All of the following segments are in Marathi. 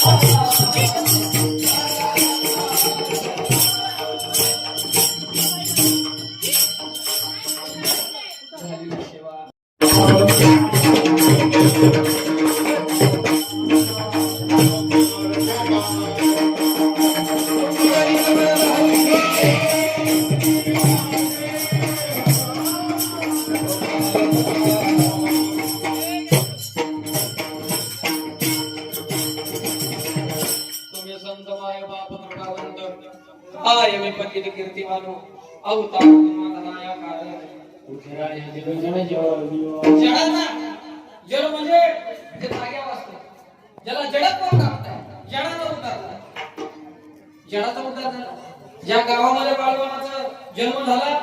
झाली सेवा कीर्तिमानो अवतार तुम्हाला कारण जड म्हणजे जे जाग्यावर ज्याला जडत पण जडाचा उद्धार जडाचा उद्धार झाला. ज्या गावामध्ये बाळवानाचा जन्म झाला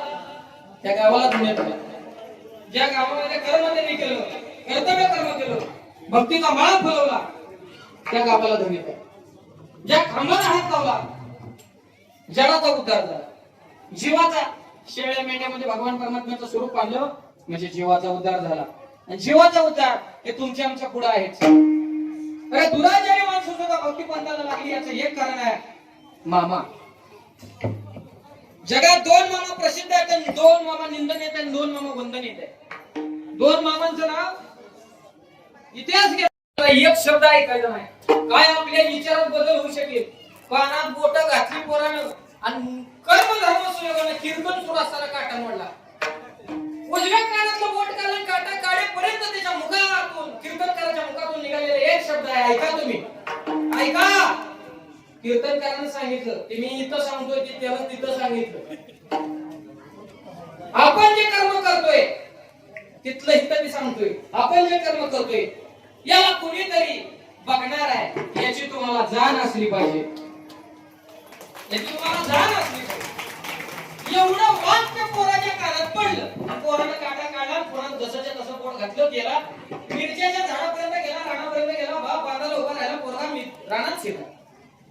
त्या गावाला धुण्यात आला ज्या गावामध्ये कर्म त्यांनी केलं कर्तव्य कर्म केलं भक्तीचा माळा फुलवला त्या गावाला धुण्यात आला ज्या खांबाला हात लावला जडाचा उद्धार झाला. जीवाचा शेळ्या मेंढ्यामध्ये भगवान परमात्म्याचं स्वरूप पाहिलं म्हणजे जीवाचा उद्धार झाला. आणि जीवाचा उद्धार हे तुमच्या आमच्या पुढे आहेत. अरे दुराचारी माणसं सुद्धा भक्ती पंथाला लागली याचं एक कारण आहे. मामा. जगात दोन मामा प्रसिद्ध आहेत आणि दोन मामा निंदन येत आणि दोन मामा वंदन येत आहे दोन मामांचं नाव इतिहास घ्या एक शब्द ऐकायचा नाही. काय आपल्या विचारात बदल होऊ शकेल? कानात बोट घातली पोरानं आणि कर्म धर्म सुरू असताना काटा मोडला. उजव्या कानातलं बोट काढून काटा काढेपर्यंत त्याच्या मुखातून कीर्तनकाराच्या मुखातून निघालेला एक शब्द आहे ऐका तुम्ही. ऐका. कीर्तनकारानं सांगितलं ते मी इथं सांगतोय ते त्याला तिथं सांगितलं. आपण जे कर्म करतोय तिथलं इथं मी सांगतोय. आपण जे कर्म करतोय याला कुणीतरी बघणार आहे याची तुम्हाला जाण असली पाहिजे. याची तुम्हाला जाण असली पाहिजे. एवढं वाक्य पोराच्या कानात पडलं. पोरानं काटा काढला पोरात जसंच्या तसं कोण घातलं गेला मिरच्याच्या झाडापर्यंत गेला रानापर्यंत गेला बाप बांधाला उभा राहिला पोरगा मी रानात शिरला.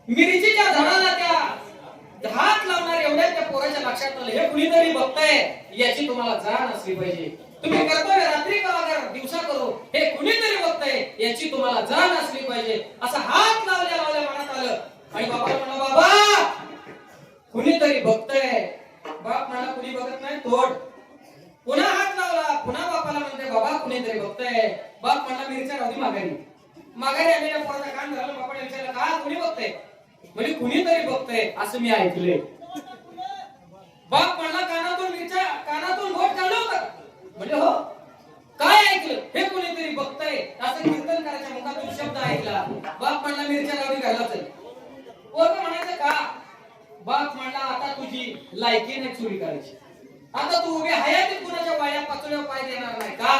मिरचीच्या झाडाला त्या हात लावणार एवढ्या त्या पोराच्या लक्षात आलं. हे कुणीतरी बघताय याची तुम्हाला जाण असली पाहिजे. तुम्ही करतोय रात्री कलाकार दिवसा करो. हे कुणीतरी बघताय याची तुम्हाला जाण असली पाहिजे. असं हात लावल्या लावल्या मनात आलं. आणि बाबा म्हणा बाबा कुणीतरी बघताय बाप म्हणा कुणी बघत नाही? तोड पुन्हा हात लावला. पुन्हा बापाला म्हणते बाबा कुणीतरी बघतंय. बाप म्हणला मिरच्या राहू दे माघारी. माघारी आलेल्या पोराचा कान झालं बापाने विचारलं का? कुणी बघतंय? म्हणजे कुणीतरी बघतंय असं मी ऐकलंय. बाप म्हणला कानातून मिरच्या कानातून घोट काढलं होतं. म्हणजे हो. काय ऐकलं? हे कुणीतरी बघतंय. असं कीर्तनकाराच्या मुखातून शब्द ऐकला. बाप म्हणला मिरच्या लावणी घालत पोरग म्हणायचं का? बाप म्हणला आता तुझी लायकी नाही चोरी करायची. आता तू उभे हयातीत कुणाच्या वाया पाचोळ्या पाय देणार नाही का?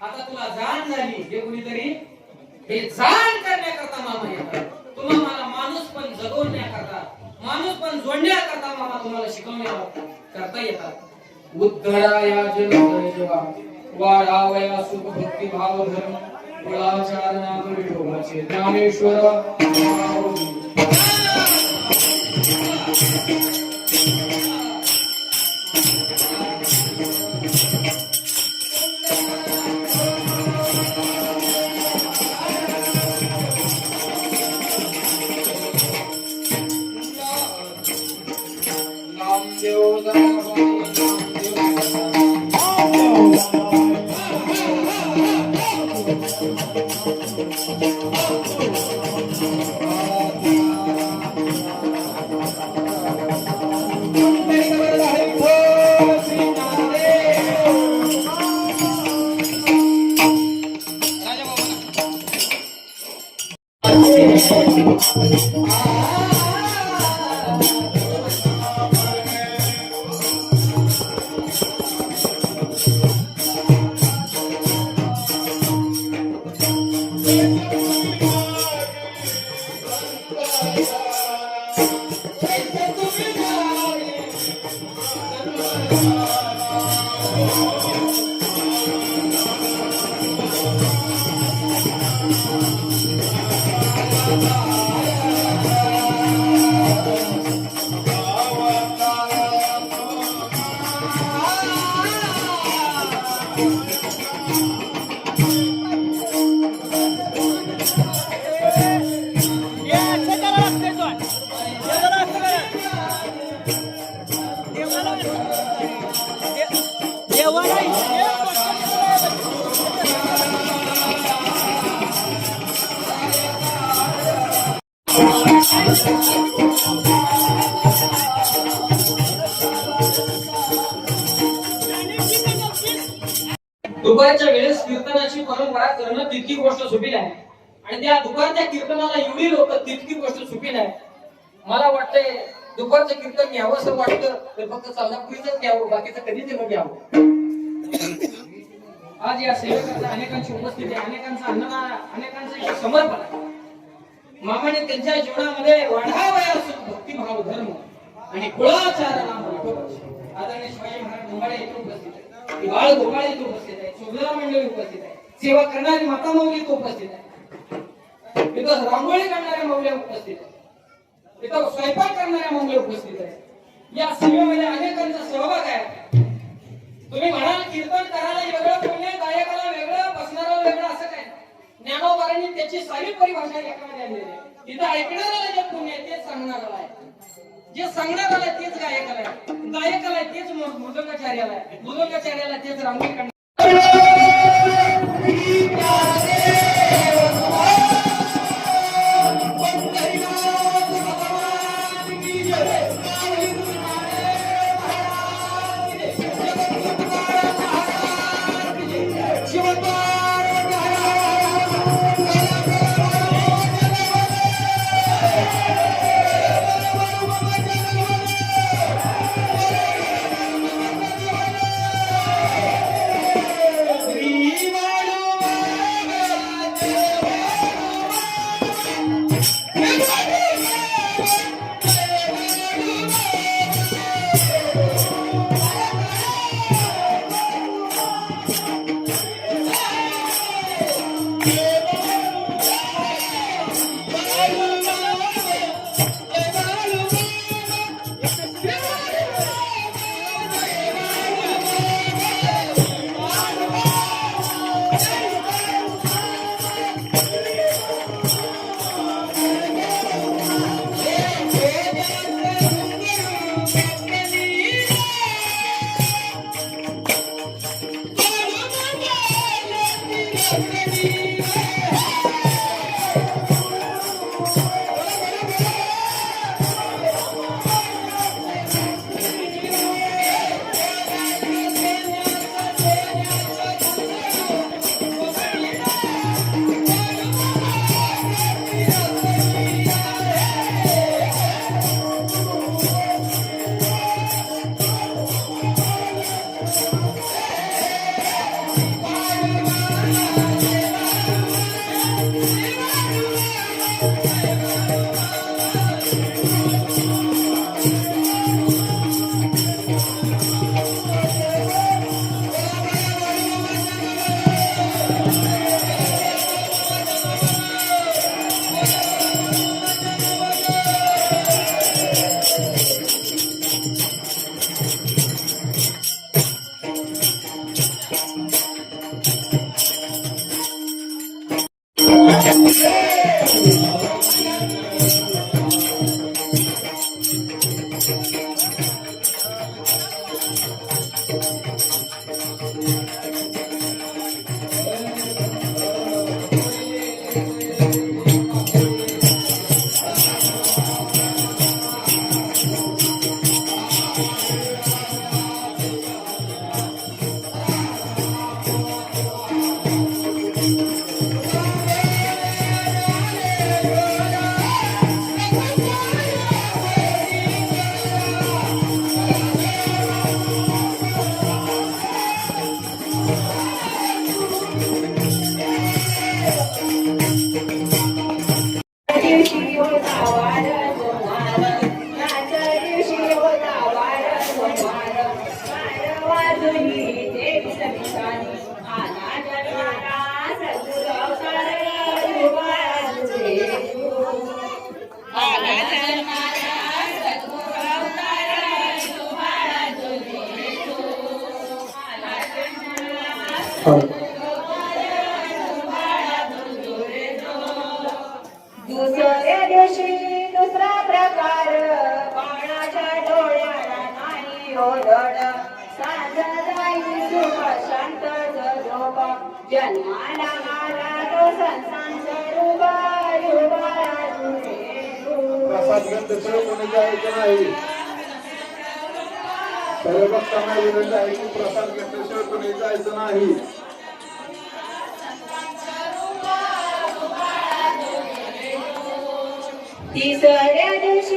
आता तुला जाण झाली. हे कुणीतरी? हे जाण करण्याकरता मामा येतात. तुम्हा मला माणूस पण जगवण्याकरता माणूस पण जोडण्याकरता मामा तुम्हाला शिकवण्या करता येतात. उद्धराया जलधरेवा वाढावया सुख भक्ती भाव धर्म. कुळाचारणा विठोबाचे ज्ञानेश्वर I'm sorry. दुपारच्या वेळेस कीर्तनाची परंपरा करणं तितकी गोष्ट सोपी नाही आणि त्या दुपारच्या कीर्तनाला एवढी लोक तितकी गोष्ट सोपी नाही मला वाटतंय दुपारचं कीर्तन घ्यावं असं वाटतं तर फक्त चौदापुरीच घ्यावं बाकीचं कधीच ते घ्यावं. आज या सेवेकरता अनेकांची उपस्थिती अनेकांचा अन्नदान अनेकांचं समर्पण आहे. मामाने त्यांच्या जीवनामध्ये वाढावया भक्तिभाव धर्म आणि कुळाचार नाम आदरणीय शिवाजी महाराज मुंबाडे येथे उपस्थित आहे बाळ गोपाळ येथे उपस्थित आहे चोगला मंडळी उपस्थित आहे सेवा करणारी माता मौली इथे उपस्थित आहे इथं रांगोळी करणाऱ्या मौल्या उपस्थित आहे इथं स्वयंपाक करणाऱ्या मौल्या उपस्थित आहे या सेवेमध्ये अनेकांचा सहभाग आहे. तुम्ही म्हणाल कीर्तन करायला वेगळं पुण्य गायक वेगळं बसणारा वेगळं असं काय ज्ञानोबारांनी त्याची सारी परिभाषा याच्यामध्ये आणलेली आहे इथं ऐकणाऱ्याला जे पुण्य आहे तेच सांगणाराला आहे जे सांगणाराला आहे तेच गायकाला आहे गायकाला आहे तेच मृदंगाचार्याला आहे मृदंगाचार्याला तेच रांगोळी शांत झोप जन्माला तो संसांचा रुबा रुबा प्रसाद कोणी नाही. सर्व भक्तांना विनंती आहे की प्रसाद घेतल्याशिवाय कोणी जायचं नाही. तिसऱ्या दिवशी